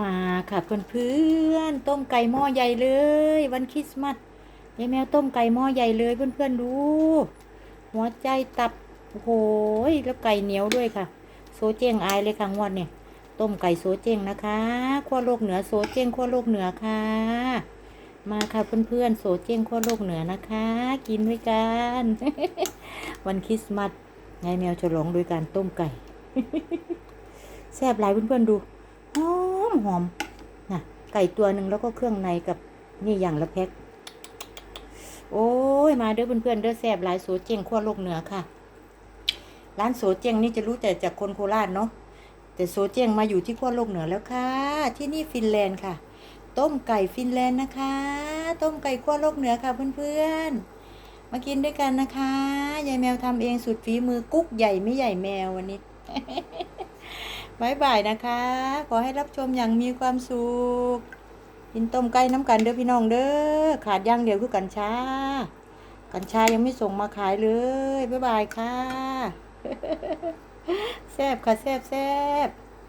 มาค่ะเพื่อนๆต้มไก่หม้อใหญ่เลย วันคริสต์มาสยายแมวต้มไก่หม้อใหญ่เลยเพื่อนๆดูหัวใจตับโอ้โหแล้วไก่เหนียวด้วยค่ะ โซเจ้งอายเลยค่ะงวดเนี่ยต้มไก่โซเจ้งนะคะขั้วโลกเหนือโซเจ้งขั้วโลกเหนือค่ะ มาค่ะเพื่อนๆโซเจ้งขั้วโลกเหนือนะคะ กินด้วยกัน วันคริสต์มาสยายแมวฉลองโดยการต้มไก่แซ่บหลายเพื่อนๆดูหอ หอมนะไก่ตัวหนึ่งแล้วก็เครื่องในกับนี่อย่างละแพ็คโอ้ยมาเด้อเพื่อนๆเด้อแซบหลายโสเจงขั้วโลกเหนือค่ะ ร้านโสเจงนี่จะรู้แต่จากคนโคราชเนาะแต่โสเจงมาอยู่ที่ขั้วโลกเหนือแล้วค่ะ ที่นี่ฟินแลนด์ค่ะ ต้มไก่ฟินแลนด์นะคะ ต้มไก่ขั้วโลกเหนือค่ะเพื่อนๆ มากินด้วยกันนะคะยายแมวทำเองสุดฝีมือกุ๊กใหญ่ไม่ใหญ่แมววันนี้ บายบายนะคะ ขอให้รับชมอย่างมีความสุขกินต้มไก่น้ำกันเด้อพี่น้องเด้อขาดย่างเดียวคือกัญชา กัญชายังไม่ส่งมาขายเลยบายบายค่ะแซ่บค่ะแซ่บแซ่บ